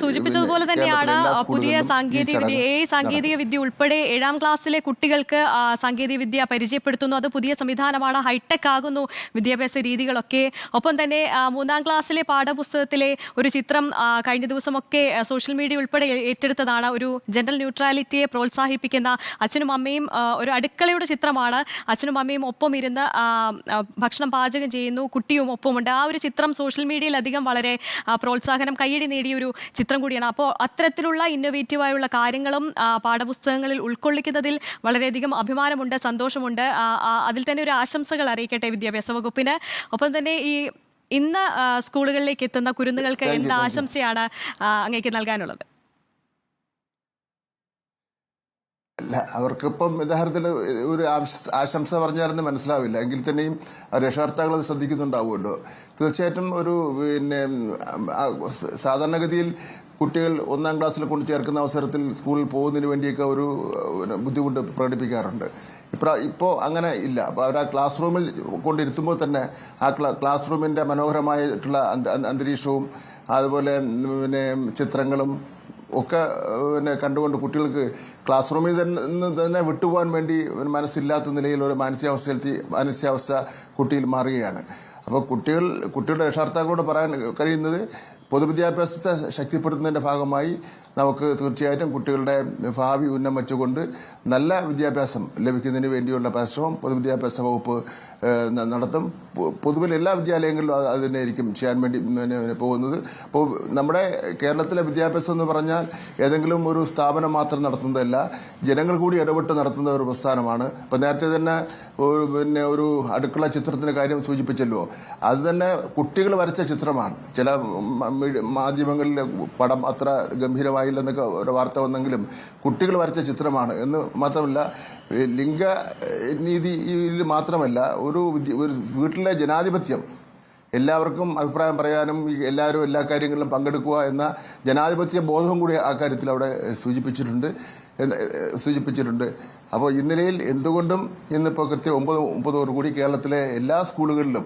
സൂചിപ്പിച്ചതുപോലെ തന്നെയാണ് പുതിയ സാങ്കേതിക വിദ്യ എ സാങ്കേതിക വിദ്യ ഉൾപ്പെടെ ഏഴാം ക്ലാസ്സിലെ കുട്ടികൾക്ക് സാങ്കേതിക വിദ്യ പരിചയപ്പെടുത്തുന്നു. അത് പുതിയ സംവിധാനമാണ് ഹൈടെക് ആകുന്നു വിദ്യാഭ്യാസ രീതികളൊക്കെ. ഒപ്പം തന്നെ മൂന്നാം ക്ലാസ്സിലെ പാഠപുസ്തകത്തിലെ ഒരു ചിത്രം കഴിഞ്ഞ ദിവസമൊക്കെ സോഷ്യൽ മീഡിയ ഉൾപ്പെടെ ഏറ്റെടുത്തതാണ്. ഒരു ജനറൽ ന്യൂട്രാലിറ്റിയെ പ്രോത്സാഹിപ്പിക്കുന്ന അച്ഛനും അമ്മയും ഒരു അടുക്കളയുടെ ചിത്രമാണ്. അച്ഛനും അമ്മയും ഒപ്പം ഇരുന്ന് ഭക്ഷണം പാചകം ചെയ്യുന്നു കുട്ടിയും ഒപ്പമുണ്ട്. ആ ഒരു ചിത്രം സോഷ്യൽ മീഡിയയിൽ അധികം വളരെ പ്രോത്സാഹനം കയ്യടി നേടിയ ഒരു ചിത്രം കൂടിയാണ്. അപ്പോൾ അത്തരത്തിലുള്ള ഇന്നൊവേറ്റീവായുള്ള കാര്യങ്ങളും പാഠപുസ്തകങ്ങളിൽ ഉൾക്കൊള്ളിക്കുന്നതിൽ വളരെയധികം അഭിമാനമുണ്ട് സന്തോഷമുണ്ട്. അതിൽ തന്നെ ഒരു ആശംസകൾ അറിയിക്കട്ടെ വിദ്യാഭ്യാസ വകുപ്പിന്. ഒപ്പം തന്നെ ഈ ഇന്ന് സ്കൂളുകളിലേക്ക് എത്തുന്ന കുരുന്നുകൾക്ക് എന്ത് ആശംസയാണ് അങ്ങേക്ക് നൽകാനുള്ളത്? അല്ല അവർക്കിപ്പം യഥാർത്ഥത്തിൽ ഒരു ആശംസ പറഞ്ഞാലെന്ന് മനസ്സിലാവില്ല. എങ്കിൽ തന്നെയും രക്ഷകർത്താക്കൾ അത് ശ്രദ്ധിക്കുന്നുണ്ടാവുമല്ലോ. തീർച്ചയായിട്ടും ഒരു പിന്നെ സാധാരണഗതിയിൽ കുട്ടികൾ ഒന്നാം ക്ലാസ്സിൽ കൊണ്ട് ചേർക്കുന്ന അവസരത്തിൽ സ്കൂളിൽ പോകുന്നതിന് വേണ്ടിയൊക്കെ ഒരു ബുദ്ധിമുട്ട് പ്രകടിപ്പിക്കാറുണ്ട്. ഇപ്പം ഇപ്പോൾ അങ്ങനെ ഇല്ല. അപ്പോൾ അവർ ആ ക്ലാസ് റൂമിൽ കൊണ്ടിരുത്തുമ്പോൾ തന്നെ ആ ക്ലാ- ക്ലാസ് റൂമിന്റെ മനോഹരമായിട്ടുള്ള അന്തരീക്ഷവും അതുപോലെ പിന്നെ ചിത്രങ്ങളും ഒക്കെ പിന്നെ കണ്ടുകൊണ്ട് കുട്ടികൾക്ക് ക്ലാസ് റൂമിൽ നിന്ന് തന്നെ വിട്ടുപോകാൻ വേണ്ടി മനസ്സില്ലാത്ത നിലയിൽ ഒരു മാനസികാവസ്ഥയിൽ മാനസികാവസ്ഥ കുട്ടിയിൽ മാറുകയാണ്. അപ്പോൾ കുട്ടികൾ കുട്ടികളുടെ രക്ഷകർത്താക്കളോട് പറയാൻ കഴിയുന്നത് പൊതുവിദ്യാഭ്യാസത്തെ ശക്തിപ്പെടുത്തുന്നതിന്റെ ഭാഗമായി നമുക്ക് തീർച്ചയായിട്ടും കുട്ടികളുടെ ഭാവി ഉന്നം വെച്ചുകൊണ്ട് നല്ല വിദ്യാഭ്യാസം ലഭിക്കുന്നതിന് വേണ്ടിയുള്ള പരിശ്രമം പൊതുവിദ്യാഭ്യാസ വകുപ്പ് നടത്തും. പൊതുവിൽ എല്ലാ വിദ്യാലയങ്ങളിലും അത് തന്നെയായിരിക്കും ചെയ്യാൻ വേണ്ടി പോകുന്നത്. അപ്പോൾ നമ്മുടെ കേരളത്തിലെ വിദ്യാഭ്യാസം എന്ന് പറഞ്ഞാൽ ഏതെങ്കിലും ഒരു സ്ഥാപനം മാത്രം നടത്തുന്നതല്ല ജനങ്ങൾ കൂടി ഇടപെട്ട് നടത്തുന്ന ഒരു പ്രസ്ഥാനമാണ്. ഇപ്പം നേരത്തെ തന്നെ പിന്നെ ഒരു അടുക്കള ചിത്രത്തിന്റെ കാര്യം സൂചിപ്പിച്ചല്ലോ. അത് തന്നെ കുട്ടികൾ വരച്ച ചിത്രമാണ്. ചില മാധ്യമങ്ങളിലെ പടം അത്ര ഗംഭീരമായില്ലെന്നൊക്കെ ഒരു വാർത്ത വന്നെങ്കിലും കുട്ടികൾ വരച്ച ചിത്രമാണ്. എന്ന് മാത്രമല്ല ലിംഗ നീതിയിൽ മാത്രമല്ല ഒരു വീട്ടിലെ ജനാധിപത്യം. എല്ലാവർക്കും അഭിപ്രായം പറയാനും എല്ലാവരും എല്ലാ കാര്യങ്ങളിലും പങ്കെടുക്കുക എന്ന ജനാധിപത്യ ബോധവും കൂടി ആ കാര്യത്തിൽ അവിടെ സൂചിപ്പിച്ചിട്ടുണ്ട്. സൂചിപ്പിച്ചിട്ടുണ്ട്. അപ്പോൾ ഇന്നലെയിൽ എന്തുകൊണ്ടും ഇന്നിപ്പോൾ കൃത്യം ഒമ്പത് ഒമ്പതോടുകൂടി കേരളത്തിലെ എല്ലാ സ്കൂളുകളിലും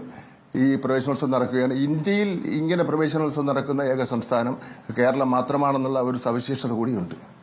ഈ പ്രവേശനോത്സവം നടക്കുകയാണ്. ഇന്ത്യയിൽ ഇങ്ങനെ പ്രവേശനോത്സവം നടക്കുന്ന ഏക സംസ്ഥാനം കേരളം മാത്രമാണെന്നുള്ള ഒരു സവിശേഷത കൂടിയുണ്ട്.